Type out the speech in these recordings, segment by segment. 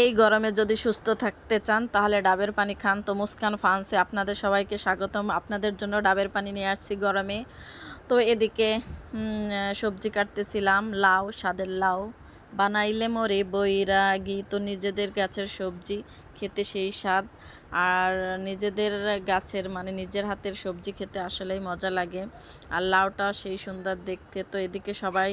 এই গরমে যদি সুস্থ থাকতে চান, তাহলে ডাবের পানি খান। তো মুস্কান ফান্সে আপনাদের সবাইকে স্বাগতম। আপনাদের জন্য ডাবের পানি নিয়ে আসছি গরমে। তো এদিকে সবজি কাটতেছিলাম, লাউ, স্বাদের লাউ। বানাইলে মরে বৈরাগী। তো নিজেদের গাছের সবজি, খেতে সেই স্বাদ। আর নিজেদের গাছের মানে নিজের হাতের সবজি খেতে আসলেই মজা লাগে। আর লাউটা সেই সুন্দর দেখতে। তো এদিকে সবাই,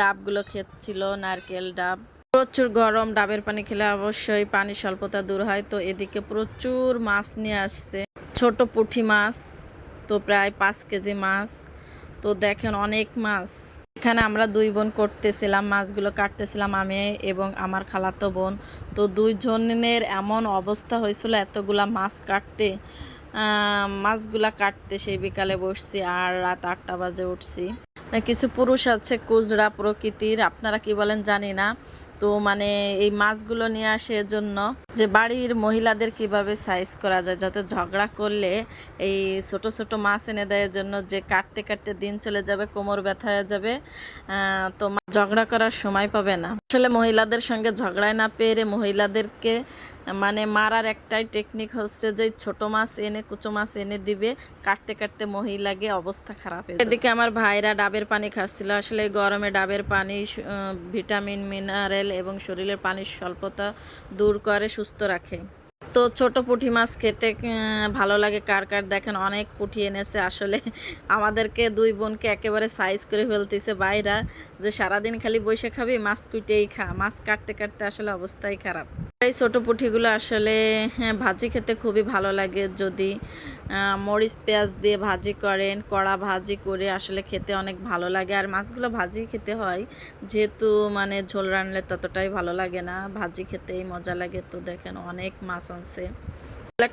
ডাবগুলো খেচ্ছিল, নারকেল ডাব। প্রচুর গরম, ডাবের পানি খেলে অবশ্যই পানি স্বল্পতা দূর হয়। তো এদিকে প্রচুর মাছ নিয়ে আসছে। ছোট পুঁটি মাছ, তো প্রায় পাঁচ কেজি মাছ। তো দেখেন অনেক মাছ। এখানে আমরা দুই বোন করতেছিলাম, মাছগুলো কাটতেছিলাম আমি এবং আমার খালাতো বোন। তো দুইজনের এমন অবস্থা হয়েছিল এতগুলা মাছ কাটতে। মাছগুলা কাটতে সেই বিকালে বসছি আর রাত আটটা বাজে উঠছি। কিছু পুরুষ আছে কুজরা প্রকৃতির, আপনারা কি বলেন জানি না। তো মানে এই মাছগুলো নিয়ে আসে জন্য যে বাড়ির মহিলাদের কীভাবে সাইজ করা যায়, যাতে ঝগড়া করলে এই ছোট ছোট মাছ এনে দেয় জন্য যে কাটতে কাটতে দিন চলে যাবে, কোমর ব্যথা হয়ে যাবে তো ঝগড়া করার সময় পাবে না। আসলে মহিলাদের সঙ্গে ঝগড়ায় না পেরে মহিলাদেরকে মানে মারার একটাই টেকনিক হচ্ছে যে ছোট মাছ এনে, কুচো মাছ এনে দিবে, কাটতে কাটতে মহিলাকে অবস্থা খারাপ এদিকে আমার ভাইরা ডাবের পানি খাচ্ছিল। আসলে গরমে ডাবের পানি ভিটামিন মিনারেল এবং শরীরের পানির স্বল্পতা দূর করে, সুস্থ রাখে। তো ছোট পুঁটি মাছ খেতে ভালো লাগে। কার কার দেখেন, অনেক পুঁটি এনেছে। আসলে আমাদেরকে দুই বোনকে একেবারে সাইজ করে ফেলতেছে বাইরা যে সারাদিন খালি বসে খাবি, মাছ কুইটেই খা। মাছ কাটতে কাটতে আসলে অবস্থাই খারাপ। এই ছোটো পুঁঠিগুলো আসলে হ্যাঁ, ভাজি খেতে খুবই ভালো লাগে। যদি মরিচ পেঁয়াজ দিয়ে ভাজি করেন কড়া ভাজি করে আসলে খেতে অনেক ভালো লাগে। আর মাছগুলো ভাজি খেতে হয় যেহেতু মানে ঝোল রানলে ততটাই ভালো লাগে না। ভাজি খেতেই মজা লাগে। তো দেখেন অনেক মাছ আনছে।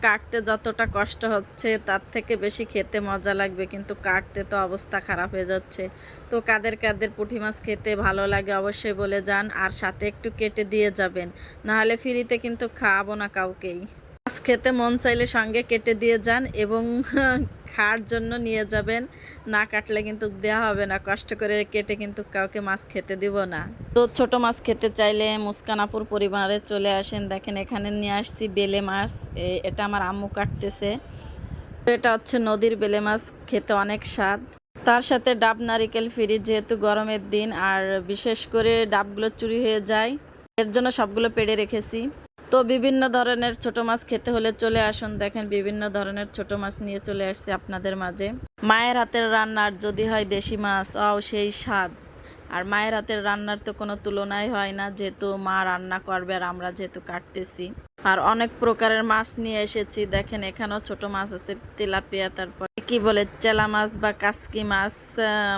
কাটতে যতটা কষ্ট হচ্ছে, তার থেকে বেশি খেতে মজা লাগবে। কিন্তু কাটতে তো অবস্থা খারাপ হয়ে যাচ্ছে। তো কাদের কাদের পুঁটি মাছ খেতে ভালো লাগে অবশ্যই বলে যান। আর সাথে একটু কেটে দিয়ে যাবেন। নাহলে ফ্রিতে কিন্তু খাওয়াবো না কাউকেই। খেতে মন চাইলে সঙ্গে কেটে দিয়ে যান এবং খাওয়ার জন্য নিয়ে যাবেন। না কাটলে কিন্তু দেওয়া হবে না। কষ্ট করে কেটে কিন্তু কাউকে মাছ খেতে দিব না। তো ছোট মাছ খেতে চাইলে মুস্কানাপুর পরিবারে চলে আসেন। দেখেন এখানে নিয়ে আসছি বেলে মাছ। এটা আমার আম্মু কাটতেছে। এটা হচ্ছে নদীর বেলে মাছ। খেতে অনেক স্বাদ। তার সাথে ডাব, নারিকেল, ফ্রি যেহেতু গরমের দিন। আর বিশেষ করে ডাবগুলো চুরি হয়ে যায়। এর জন্য সবগুলো পেড়ে রেখেছি। তো বিভিন্ন ধরনের ছোট মাছ খেতে হলে চলে আসুন। দেখেন বিভিন্ন ধরনের ছোট মাছ নিয়ে চলে আসছে আপনাদের মাঝে। মায়ের হাতের রান্নার যদি হয় দেশি মাছ ও সেই স্বাদ। আর মায়ের হাতের রান্নার তো কোনো তুলনাই হয় না, যেহেতু মা রান্না করবে আর আমরা যেহেতু কাটতেছি। আর অনেক প্রকারের মাছ নিয়ে এসেছি। দেখেন এখানেও ছোট মাছ আছে, তেলাপিয়া, তারপর কি বলে, চেলা মাছ বা কাসকি মাছ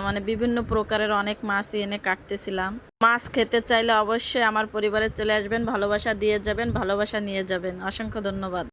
মানে বিভিন্ন প্রকারের অনেক মাছ এনে কাটতেছিলাম। মাছ খেতে চাইলে অবশ্যই আমার পরিবারে চলে আসবেন, ভালোবাসা দিয়ে যাবেন, ভালোবাসা নিয়ে যাবেন। অসংখ্য ধন্যবাদ।